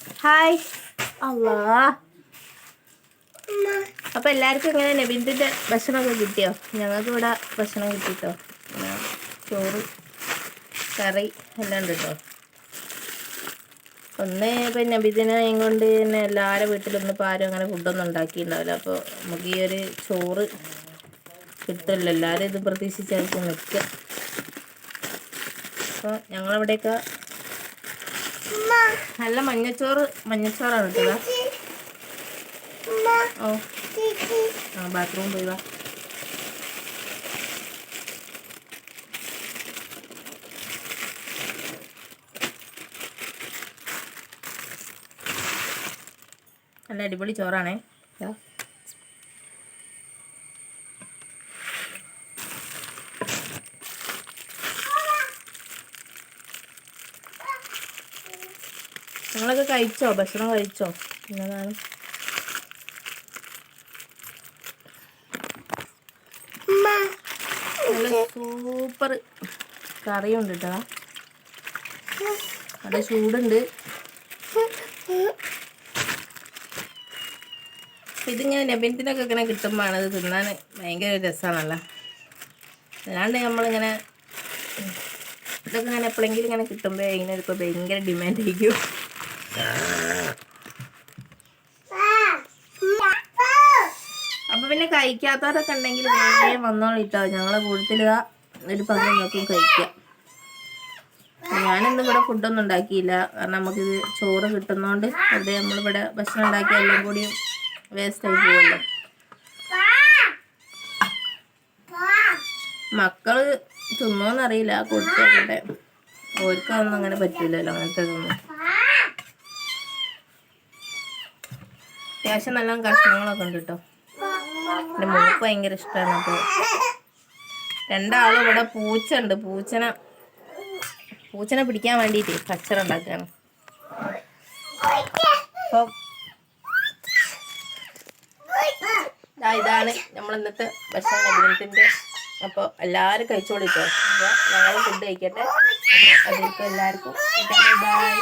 Hi അല്ലാ അപ്പൊ എല്ലാവർക്കും ഇങ്ങനെ നബിന്ദിന്റെ ഭക്ഷണമൊക്കെ കിട്ടിയോ? ഞങ്ങൾക്ക് ഇവിടെ ഭക്ഷണം കിട്ടിട്ടോ. ചോറ് കറി എല്ലാം ഉണ്ട് കേട്ടോ ഒന്ന് ഇപ്പം നബിദിനെയും കൊണ്ട് തന്നെ എല്ലാവരുടെ വീട്ടിലൊന്നും ഇപ്പോൾ ആരും അങ്ങനെ ഫുഡൊന്നും ഉണ്ടാക്കിയിട്ടുണ്ടാവില്ല. അപ്പോൾ നമുക്ക് ഈ ഒരു ചോറ് കിട്ടുമല്ലോ. എല്ലാവരും ഇത് പ്രതീക്ഷിച്ചായിരിക്കും നിൽക്കുക അപ്പോൾ ഞങ്ങളവിടെയൊക്കെ നല്ല മഞ്ഞച്ചോറ് മഞ്ഞച്ചോറാണ് കിട്ടുക ഓ. ആ ബാത്റൂം പോയി വാ. നല്ല അടിപൊളി ചോറാണേ. നിങ്ങളൊക്കെ കഴിച്ചോ? ഭക്ഷണം കഴിച്ചോ? എന്നതാണ് നല്ല സൂപ്പർ കറിയുണ്ട് കേട്ടോ അവിടെ ചൂടുണ്ട്. ഇതിങ്ങനെ നബിനത്തിനൊക്കെ ഇങ്ങനെ കിട്ടുമ്പോഴാണ് ഇത് തിന്നാൻ ഭയങ്കര രസമാണല്ലോ. അല്ലാണ്ട് നമ്മളിങ്ങനെ ഇതൊക്കെ ഇങ്ങനെ എപ്പോഴെങ്കിലും ഇങ്ങനെ കിട്ടുമ്പോൾ ഇങ്ങനെ ഇപ്പോൾ ഭയങ്കര ഡിമാൻഡ് ആയിരിക്കും. അപ്പൊ പിന്നെ കഴിക്കാത്തവരൊക്കെ ഉണ്ടെങ്കിൽ വേഗം വന്നോളിട്ടോ ഞങ്ങളെ കൂടുതൽ ഒരു പങ്ക് നോക്കും കഴിക്കാം. ഞാനിന്ന് ഇവിടെ ഫുഡൊന്നും ഉണ്ടാക്കിയില്ല. കാരണം നമുക്കിത് ചോറ് കിട്ടുന്നോണ്ട് അത് നമ്മളിവിടെ ഭക്ഷണം ഉണ്ടാക്കി എല്ലാം കൂടി വേസ്റ്റ് ആയി പോകുമല്ലോ മക്കൾ തിന്നോന്നറിയില്ല. കൊടുത്തോട്ടെ ഓർക്കൊന്നും അങ്ങനെ പറ്റില്ലല്ലോ അങ്ങനത്തെ ഒന്നും അത്യാവശ്യം നല്ല കഷ്ണങ്ങളൊക്കെ ഉണ്ട് കേട്ടോ എന്റെ മോൾക്ക് ഭയങ്കര ഇഷ്ടമാണ് അപ്പോൾ രണ്ടാളും ഇവിടെ പൂച്ച ഉണ്ട് പൂച്ചനെ പൂച്ചനെ പിടിക്കാൻ വേണ്ടിയിട്ട് കച്ചറ ഉണ്ടാക്കുകയാണ് ഇതാണ് നമ്മൾ ഇന്നത്തെ ഭക്ഷണം അഭിനയത്തിന്റെ അപ്പോൾ എല്ലാവരും കഴിച്ചോളിട്ടോ. അപ്പോൾ ഞങ്ങൾ ഫുഡ് കഴിക്കട്ടെ. അതിലേക്ക് എല്ലാവർക്കും ബൈ